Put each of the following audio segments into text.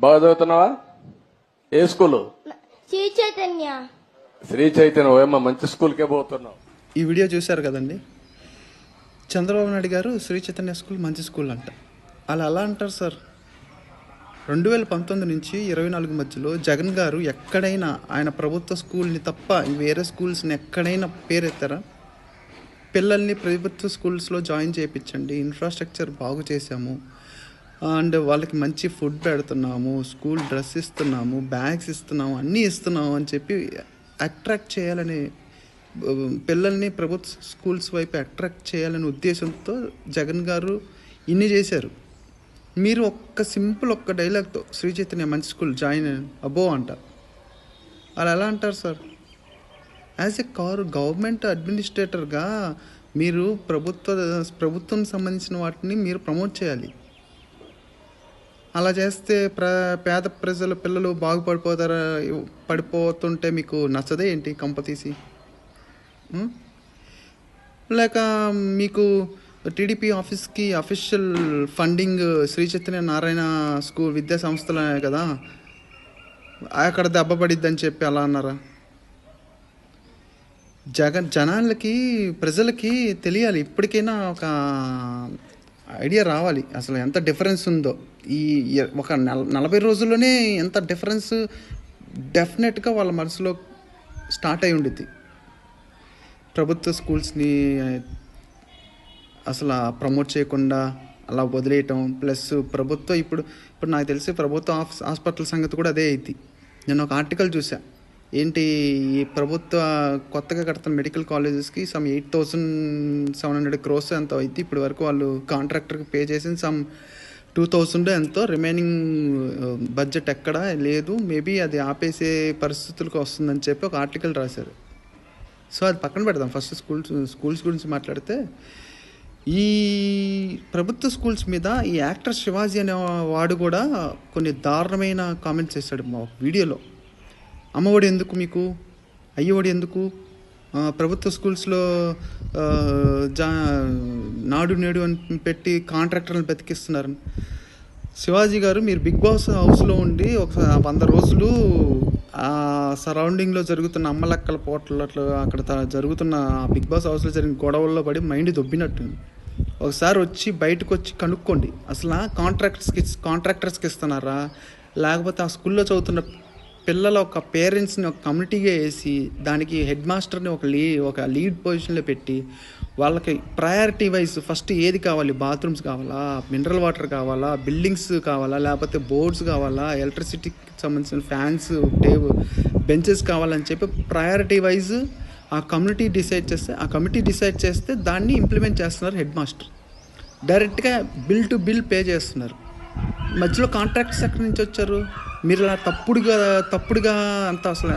బాగా చదువుతున్నావా? ఏ స్కూలు? శ్రీ చైతన్య. శ్రీ చైతన్య. ఓయమ్మ మంచి స్కూల్కే పోతున్నావు. ఈ వీడియో చూశారు కదండి? చంద్రబాబు నాయుడు గారు శ్రీ చైతన్య స్కూల్ మంచి స్కూల్ అంట. అలా అలా అంటారు సార్? రెండు వేల పంతొమ్మిది నుంచి ఇరవై నాలుగు మధ్యలో జగన్ గారు ఎక్కడైనా ఆయన ప్రభుత్వ స్కూల్ని తప్ప వేరే స్కూల్స్ని ఎక్కడైనా పేరెత్తారా? పిల్లల్ని ప్రభుత్వ స్కూల్స్లో జాయిన్ చేయించండి ఇన్ఫ్రాస్ట్రక్చర్ బాగు చేసాము అండ్ వాళ్ళకి మంచి ఫుడ్ పెడుతున్నాము స్కూల్ డ్రెస్ ఇస్తున్నాము బ్యాగ్స్ ఇస్తున్నాము అన్నీ ఇస్తున్నాము అని చెప్పి అట్రాక్ట్ చేయాలని పిల్లల్ని ప్రభుత్వ స్కూల్స్ వైపు అట్రాక్ట్ చేయాలనే ఉద్దేశంతో జగన్ గారు ఇన్ని చేశారు. మీరు ఒక్క సింపుల్ ఒక్క డైలాగ్తో శ్రీ చైతన్య మంచి స్కూల్ జాయిన్ అబో అంటారు అలా ఎలా అంటారు సార్? యాజ్ ఎ కారు గవర్నమెంట్ అడ్మినిస్ట్రేటర్గా మీరు ప్రభుత్వ ప్రభుత్వం సంబంధించిన వాటిని మీరు ప్రమోట్ చేయాలి. అలా చేస్తే ప్ర పేద ప్రజల పిల్లలు బాగుపడిపోతారా పడిపోతుంటే మీకు నచ్చదే ఏంటి కంప తీసి? లేక మీకు టీడీపీ ఆఫీస్కి official funding Shri Chaitanya Narayana school విద్యా సంస్థలే కదా? అక్కడ దెబ్బ పడిద్దని చెప్పి అలా అన్నారా? జగన్ జనాలకి ప్రజలకి తెలియాలి. ఇప్పటికైనా ఒక ఐడియా రావాలి. అసలు ఎంత డిఫరెన్స్ ఉందో. ఈ ఒక నెల నలభై రోజుల్లోనే ఎంత డిఫరెన్స్ డెఫినెట్గా వాళ్ళ మనసులో స్టార్ట్ అయి ఉండిద్ది. ప్రభుత్వ స్కూల్స్ని అసలు ప్రమోట్ చేయకుండా అలా వదిలేయటం ప్లస్ ప్రభుత్వం ఇప్పుడు ఇప్పుడు నాకు తెలిసి ప్రభుత్వ హాస్పిటల్ సంగతి కూడా అదే అయింది నేను ఒక ఆర్టికల్ చూసాను ఏంటి ఈ ప్రభుత్వ కొత్తగా కడుతున్న medical కాలేజెస్కి some eight thousand seven hundred crores ఎంతో అయితే ఇప్పటి వరకు వాళ్ళు కాంట్రాక్టర్కి పే చేసిన సమ్ టూ థౌసండ్ ఎంతో. రిమైనింగ్ బడ్జెట్ ఎక్కడ లేదు. మేబీ అది ఆపేసే పరిస్థితులకు వస్తుందని చెప్పి ఒక ఆర్టికల్ రాశారు. సో అది పక్కన పెడదాం. ఫస్ట్ స్కూల్స్ స్కూల్స్ గురించి మాట్లాడితే ఈ ప్రభుత్వ స్కూల్స్ మీద ఈ యాక్టర్ శివాజీ అనే వాడు కూడా కొన్ని దారుణమైన కామెంట్స్ చేశాడు మా వీడియోలో. అమ్మఒడి ఎందుకు మీకు? అయ్యఒడి ఎందుకు? ప్రభుత్వ స్కూల్స్లో జా నాడు నేడు అని పెట్టి కాంట్రాక్టర్లను బతికిస్తున్నారు. శివాజీ గారు మీరు బిగ్ బాస్ హౌస్లో ఉండి ఒక వంద రోజులు ఆ సరౌండింగ్లో జరుగుతున్న అమ్మలక్కల పోట్లు అట్లా అక్కడ జరుగుతున్న బిగ్ బాస్ హౌస్లో జరిగిన గొడవల్లో పడి మైండ్ దొబ్బినట్టుంది ఒకసారి వచ్చి బయటకు వచ్చి కనుక్కోండి. అసలు కాంట్రాక్టర్స్కి కాంట్రాక్టర్స్కి ఇస్తున్నారా? లేకపోతే ఆ స్కూల్లో చదువుతున్న పిల్లల ఒక పేరెంట్స్ని ఒక కమ్యూనిటీగా వేసి దానికి హెడ్ మాస్టర్ని ఒక లీ ఒక లీడ్ పొజిషన్లో పెట్టి వాళ్ళకి ప్రయారిటీ వైజ్ ఫస్ట్ ఏది కావాలి? బాత్రూమ్స్ కావాలా? మినరల్ వాటర్ కావాలా? బిల్డింగ్స్ కావాలా? లేకపోతే బోర్డ్స్ కావాలా? ఎలక్ట్రిసిటీకి సంబంధించిన ఫ్యాన్స్ టేబుల్ బెంచెస్ కావాలని చెప్పి ప్రయారిటీ వైజ్ ఆ కమ్యూనిటీ డిసైడ్ చేస్తే ఆ కమిటీ డిసైడ్ చేస్తే దాన్ని ఇంప్లిమెంట్ చేస్తున్నారు హెడ్ మాస్టర్. డైరెక్ట్గా బిల్ టు బిల్ పే చేస్తున్నారు. మధ్యలో కాంట్రాక్ట్స్ ఎక్కడి నుంచి వచ్చారు? మీరు ఇలా తప్పుడుగా తప్పుడుగా అంత అసలు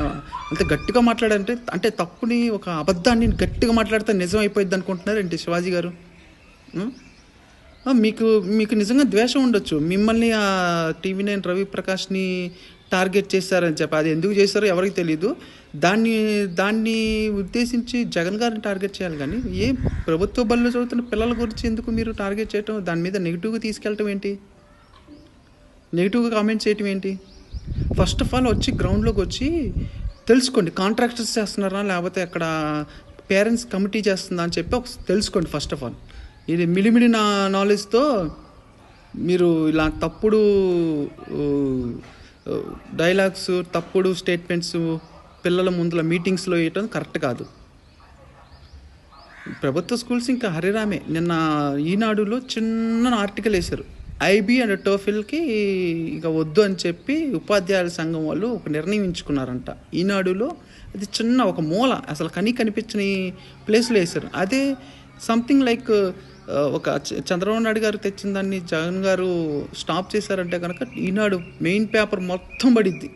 అంత గట్టిగా మాట్లాడంటే అంటే తప్పుని ఒక అబద్ధాన్ని గట్టిగా మాట్లాడితే నిజం అయిపోయింది అనుకుంటున్నారు ఏంటి శివాజీ గారు? మీకు మీకు నిజంగా ద్వేషం ఉండొచ్చు. మిమ్మల్ని ఆ టీవీ నైన్ రవి ప్రకాష్ని టార్గెట్ చేశారని చెప్పి. అది ఎందుకు చేశారో ఎవరికి తెలియదు దాన్ని దాన్ని ఉద్దేశించి జగన్ గారిని టార్గెట్ చేయాలి కానీ ఏ ప్రభుత్వ బళ్ళు చదువుతున్న పిల్లల గురించి ఎందుకు మీరు టార్గెట్ చేయటం? దాని మీద నెగిటివ్గా తీసుకెళ్ళటం ఏంటి? నెగిటివ్గా కామెంట్ చేయటం ఏంటి? ఫస్ట్ ఆఫ్ ఆల్ వచ్చి గ్రౌండ్లోకి వచ్చి తెలుసుకోండి కాంట్రాక్టర్స్ చేస్తున్నారా లేకపోతే అక్కడ పేరెంట్స్ కమిటీ చేస్తుందా అని చెప్పి ఒక తెలుసుకోండి ఫస్ట్ ఆఫ్ ఆల్. ఇది మిలిమిడి నా నాలెడ్జ్తో మీరు ఇలా తప్పుడు డైలాగ్స్ తప్పుడు స్టేట్మెంట్స్ పిల్లల ముందుల మీటింగ్స్లో వేయటం కరెక్ట్ కాదు. ప్రభుత్వ స్కూల్స్ ఇంకా హరిరామే. నిన్న ఈనాడులో చిన్న ఆర్టికల్ వేశారు. ఐబీ అండ్ టోఫిల్కి ఇక వద్దు అని చెప్పి ఉపాధ్యాయుల సంఘం వాళ్ళు ఒక నిర్ణయించుకున్నారంట. ఈనాడులో అది చిన్న ఒక మూల అసలు కని కనిపించని ప్లేస్లో వేశారు. అదే సంథింగ్ లైక్ ఒక చంద్రబాబు నాయుడు గారు తెచ్చిన దాన్ని జగన్ గారు స్టాప్ చేశారంటే కనుక ఈనాడు మెయిన్ పేపర్ మొత్తం పడిద్ది.